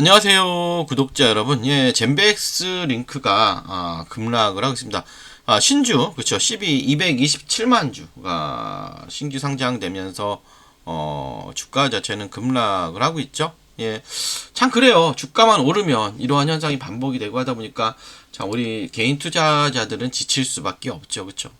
안녕하세요 구독자 여러분. 예 젠베엑스 링크가 아, 급락을 하고 있습니다. 아, 신주 그렇죠. 12 227만 주가 신규 상장되면서 어, 주가 자체는 급락을 하고 있죠. 예 참 그래요. 주가만 오르면 이러한 현상이 반복이 되고 하다 보니까 자 우리 개인 투자자들은 지칠 수밖에 없죠. 그렇죠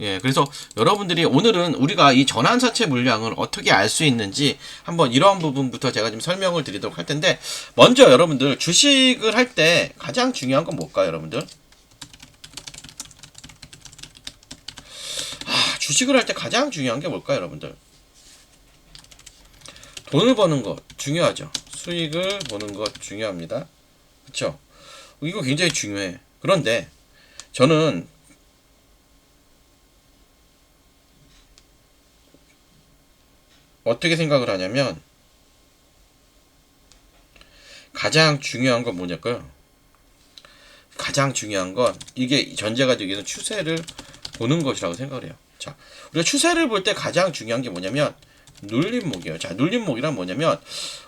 예, 그래서 여러분들이 오늘은 우리가 이 전환사채 물량을 어떻게 알 수 있는지 한번 이런 부분부터 제가 좀 설명을 드리도록 할 텐데 먼저 여러분들 주식을 할 때 가장 중요한 건 뭘까요, 여러분들? 아, 주식을 할 때 가장 중요한 게 뭘까요, 여러분들? 돈을 버는 것 중요하죠. 수익을 보는 것 중요합니다. 그렇죠? 이거 굉장히 중요해. 그런데 저는 어떻게 생각을 하냐면 가장 중요한 건 뭐냐고요? 가장 중요한 건 이게 전제가 되기 위해서 추세를 보는 것이라고 생각을 해요. 자, 우리가 추세를 볼 때 가장 중요한 게 뭐냐면 눌림목이에요. 자, 눌림목이란 뭐냐면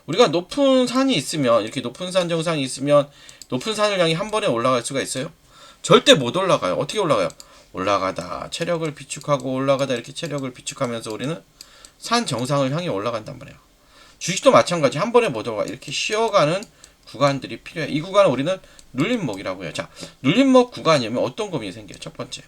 우리가 높은 산이 있으면 이렇게 높은 산 정상이 있으면 높은 산을 향해 한 번에 올라갈 수가 있어요? 절대 못 올라가요. 어떻게 올라가요? 올라가다 체력을 비축하고 올라가다 이렇게 체력을 비축하면서 우리는 산 정상을 향해 올라간단 말이에요. 주식도 마찬가지 한 번에 못 올라가 이렇게 쉬어가는 구간들이 필요해. 이 구간을 우리는 눌림목이라고 해요. 자, 눌림목 구간이면 어떤 고민이 생겨요? 첫 번째.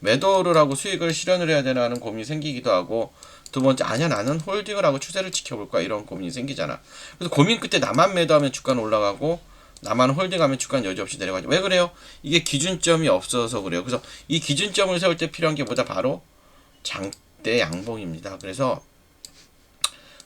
매도를 하고 수익을 실현을 해야 되나 하는 고민이 생기기도 하고 두 번째 아니야 나는 홀딩을 하고 추세를 지켜볼 거야 이런 고민이 생기잖아. 그래서 고민 끝에 나만 매도하면 주가는 올라가고 나만 홀딩하면 주가는 여지없이 내려가죠. 왜 그래요? 이게 기준점이 없어서 그래요. 그래서 이 기준점을 세울 때 필요한 게 뭐다 바로 장 대 양봉입니다. 그래서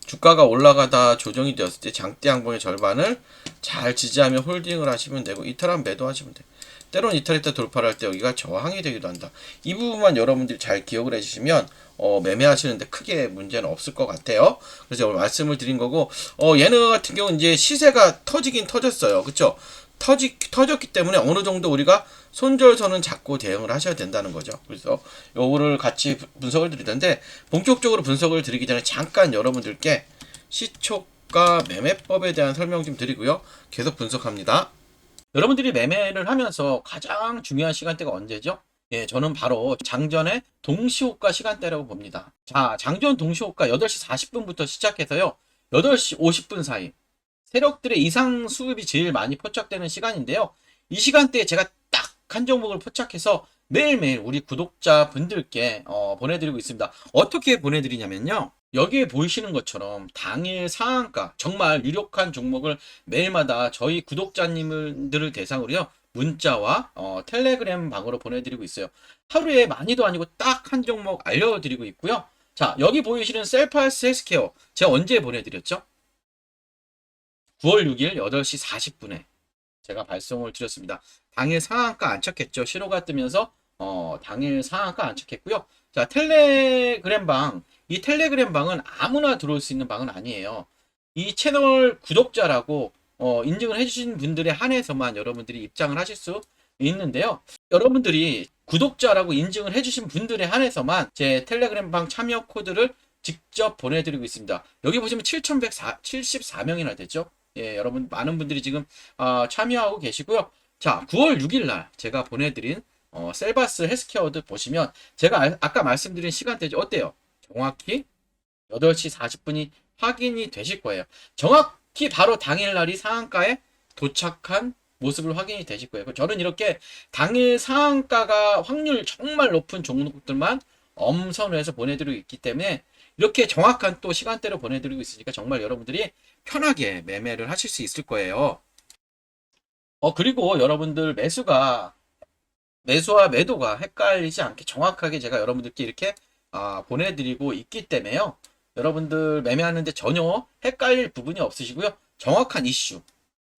주가가 올라가다 조정이 되었을 때 장대 양봉의 절반을 잘 지지하며 홀딩을 하시면 되고 이탈하면 매도하시면 돼요. 때론 이탈했다 돌파를 할 때 여기가 저항이 되기도 한다. 이 부분만 여러분들이 잘 기억을 해주시면 어, 매매하시는데 크게 문제는 없을 것 같아요. 그래서 오늘 말씀을 드린 거고 어, 얘네 같은 경우는 이제 시세가 터지긴 터졌어요. 그쵸? 터지, 터졌기 때문에 어느 정도 우리가 손절선은 잡고 대응을 하셔야 된다는 거죠. 그래서 요거를 같이 분석을 드리던데 본격적으로 분석을 드리기 전에 잠깐 여러분들께 시초가 매매법에 대한 설명 좀 드리고요. 계속 분석합니다. 여러분들이 매매를 하면서 가장 중요한 시간대가 언제죠? 예, 저는 바로 장전의 동시호가 시간대라고 봅니다. 자, 장전 동시호가 8시 40분부터 시작해서요. 8시 50분 사이. 세력들의 이상 수급이 제일 많이 포착되는 시간인데요. 이 시간대에 제가 딱 한 종목을 포착해서 매일매일 우리 구독자 분들께 어, 보내드리고 있습니다. 어떻게 보내드리냐면요. 여기에 보이시는 것처럼 당일 상한가 정말 유력한 종목을 매일마다 저희 구독자님들을 대상으로요. 문자와 어, 텔레그램 방으로 보내드리고 있어요. 하루에 많이도 아니고 딱 한 종목 알려드리고 있고요. 자 여기 보이시는 셀파스 헬스케어 제가 언제 보내드렸죠? 9월 6일 8시 40분에 제가 발송을 드렸습니다. 당일 상한가 안착했죠. 신호가 뜨면서 어, 당일 상한가 안착했고요. 자 텔레그램 방, 이 텔레그램 방은 아무나 들어올 수 있는 방은 아니에요. 이 채널 구독자라고 어, 인증을 해주신 분들에 한해서만 여러분들이 입장을 하실 수 있는데요. 여러분들이 구독자라고 인증을 해주신 분들에 한해서만 제 텔레그램 방 참여 코드를 직접 보내드리고 있습니다. 여기 보시면 7,174명이나 됐죠. 예, 여러분 많은 분들이 지금 어, 참여하고 계시고요. 자, 9월 6일 날 제가 보내드린 어, 셀바스 헬스케어드 보시면 제가 아, 아까 말씀드린 시간대죠. 어때요? 정확히 8시 40분이 확인이 되실 거예요. 정확히 바로 당일날이 상한가에 도착한 모습을 확인이 되실 거예요. 저는 이렇게 당일 상한가가 확률 정말 높은 종목들만 엄선해서 보내드리고 있기 때문에 이렇게 정확한 또 시간대로 보내드리고 있으니까 정말 여러분들이 편하게 매매를 하실 수 있을 거예요. 어, 그리고 여러분들 매수가, 매수와 매도가 헷갈리지 않게 정확하게 제가 여러분들께 이렇게 아, 보내드리고 있기 때문에요. 여러분들 매매하는데 전혀 헷갈릴 부분이 없으시고요. 정확한 이슈,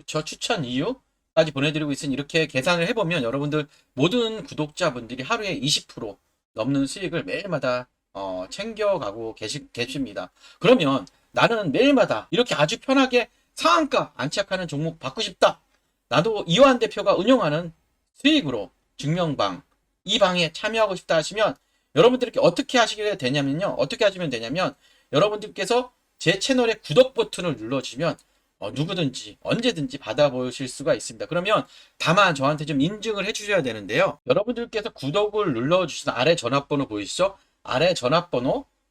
저 추천 이유까지 보내드리고 있으니 이렇게 계산을 해보면 여러분들 모든 구독자분들이 하루에 20% 넘는 수익을 매일마다 어, 챙겨가고 계시, 계십니다. 그러면 나는 매일마다 이렇게 아주 편하게 상한가 안착하는 종목 받고 싶다. 나도 이완 대표가 운영하는 수익으로 증명방 이 방에 참여하고 싶다 하시면 여러분들께 어떻게 하시게 되냐면요. 어떻게 하시면 되냐면 여러분들께서 제 채널의 구독 버튼을 눌러주시면 어, 누구든지 언제든지 받아보실 수가 있습니다. 그러면 다만 저한테 좀 인증을 해주셔야 되는데요. 여러분들께서 구독을 눌러주신 아래 전화번호 보이시죠? 아래 전화번호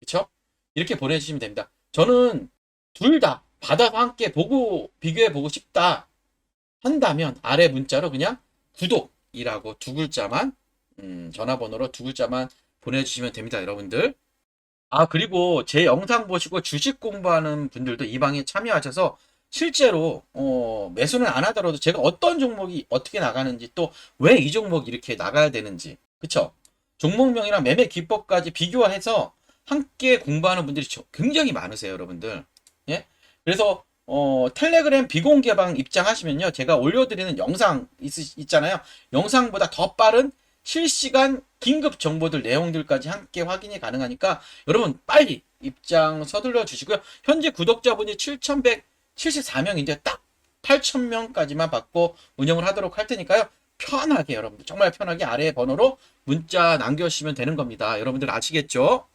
그쵸? 이렇게 보내주시면 됩니다. 저는 둘다 받아서 함께 보고, 비교해 보고 싶다 한다면 아래 문자로 그냥 구독이라고 두 글자만 음, 전화번호로 두 글자만 보내주시면 됩니다, 여러분들. 아, 그리고 제 영상 보시고 주식 공부하는 분들도 이 방에 참여하셔서 실제로, 어, 매수는 안 하더라도 제가 어떤 종목이 어떻게 나가는지 또 왜 이 종목이 이렇게 나가야 되는지, 그쵸? 종목명이랑 매매 기법까지 비교해서 함께 공부하는 분들이 저- 굉장히 많으세요, 여러분들. 예? 그래서, 어, 텔레그램 비공개방 입장하시면요. 제가 올려드리는 영상 있, 있잖아요. 영상보다 더 빠른 실시간 긴급 정보들 내용들까지 함께 확인이 가능하니까 여러분 빨리 입장 서둘러 주시고요. 현재 구독자분이 7,174명인데 딱 8,000명까지만 받고 운영을 하도록 할 테니까요. 편하게 여러분들 정말 편하게 아래 번호로 문자 남겨주시면 되는 겁니다. 여러분들 아시겠죠?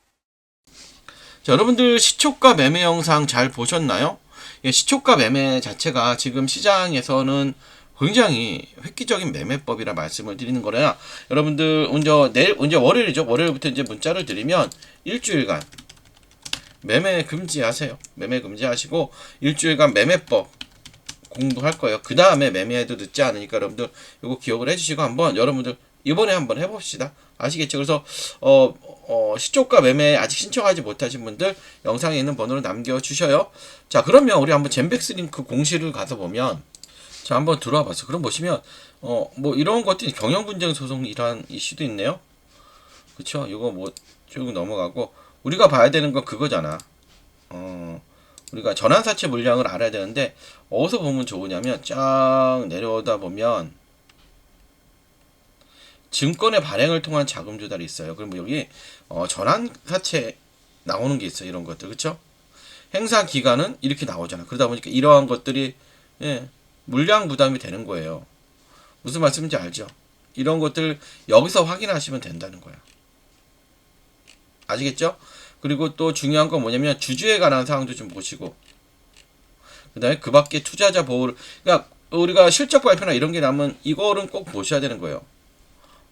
자, 여러분들 시초가 매매 영상 잘 보셨나요? 예, 시초가 매매 자체가 지금 시장에서는 굉장히 획기적인 매매법이라 말씀을 드리는 거라 여러분들 언제 내일 언제 월요일이죠. 월요일부터 이제 문자를 드리면 일주일간 매매 금지하세요. 매매 금지하시고 일주일간 매매법 공부할 거예요. 그 다음에 매매해도 늦지 않으니까 여러분들 이거 기억을 해주시고 한번 여러분들 이번에 한번 해봅시다. 아시겠죠? 그래서 어, 어, 시초가 매매 아직 신청하지 못하신 분들 영상에 있는 번호를 남겨주셔요. 자 그러면 우리 한번 젠백스 링크 공시를 가서 보면 자 한번 들어와 봤어. 그럼 보시면 어 뭐 이런 것들이 경영 분쟁 소송 이란 이슈도 있네요. 그쵸? 이거 뭐 쭉 넘어가고 우리가 봐야 되는 건 그거잖아. 어 우리가 전환사채 물량을 알아야 되는데 어디서 보면 좋으냐면 쫙 내려오다 보면 증권의 발행을 통한 자금 조달이 있어요. 그럼 여기 어, 전환사채 나오는 게 있어요. 이런 것들 그렇죠? 행사 기간은 이렇게 나오잖아. 그러다 보니까 이러한 것들이 예, 물량 부담이 되는 거예요. 무슨 말씀인지 알죠? 이런 것들 여기서 확인하시면 된다는 거야. 아시겠죠? 그리고 또 중요한 건 뭐냐면 주주에 관한 사항도 좀 보시고 그다음에 그 밖에 투자자 보호를 그러니까 우리가 실적 발표나 이런 게 나면 이거는 꼭 보셔야 되는 거예요.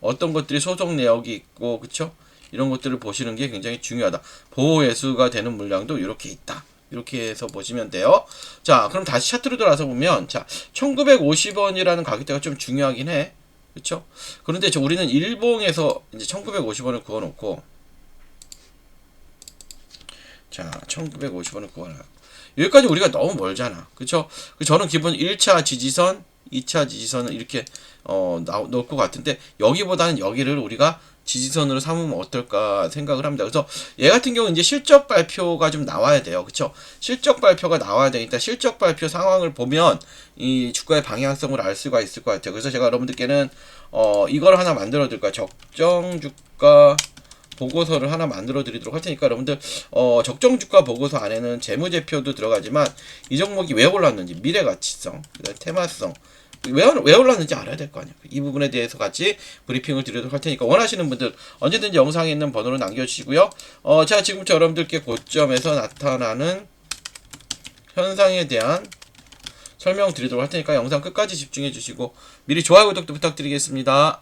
어떤 것들이 소송 내역이 있고 그쵸? 이런 것들을 보시는 게 굉장히 중요하다. 보호 예수가 되는 물량도 이렇게 있다. 이렇게 해서 보시면 돼요. 자, 그럼 다시 차트로 돌아서 보면 자, 1950원이라는 가격대가 좀 중요하긴 해. 그쵸? 그런데 저 우리는 일봉에서 이제 1950원을 그어 놓고 자, 1950원을 그어 놔. 여기까지 우리가 너무 멀잖아. 그쵸? 그 저는 기본 1차 지지선, 2차 지지선을 이렇게 어, 나, 넣을 것 같은데 여기보다는 여기를 우리가 지지선으로 삼으면 어떨까 생각을 합니다. 그래서 얘 같은 경우는 이제 실적 발표가 좀 나와야 돼요. 그쵸? 실적 발표가 나와야 되니까 실적 발표 상황을 보면 이 주가의 방향성을 알 수가 있을 것 같아요. 그래서 제가 여러분들께는 어, 이걸 하나 만들어 드릴 거예요. 적정 주가 보고서를 하나 만들어 드리도록 할 테니까 여러분들 어, 적정 주가 보고서 안에는 재무제표도 들어가지만 이 종목이 왜 올랐는지 미래 가치성, 그다음에 테마성 왜, 왜 올랐는지 알아야 될 거 아니야. 이 부분에 대해서 같이 브리핑을 드리도록 할 테니까 원하시는 분들 언제든지 영상에 있는 번호로 남겨주시고요. 어, 자, 지금부터 여러분들께 고점에서 나타나는 현상에 대한 설명 드리도록 할 테니까 영상 끝까지 집중해 주시고 미리 좋아요, 구독도 부탁드리겠습니다.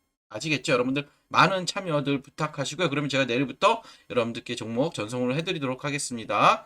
아시겠죠, 여러분들? 많은 참여들 부탁하시고요. 그러면 제가 내일부터 여러분들께 종목 전송을 해드리도록 하겠습니다.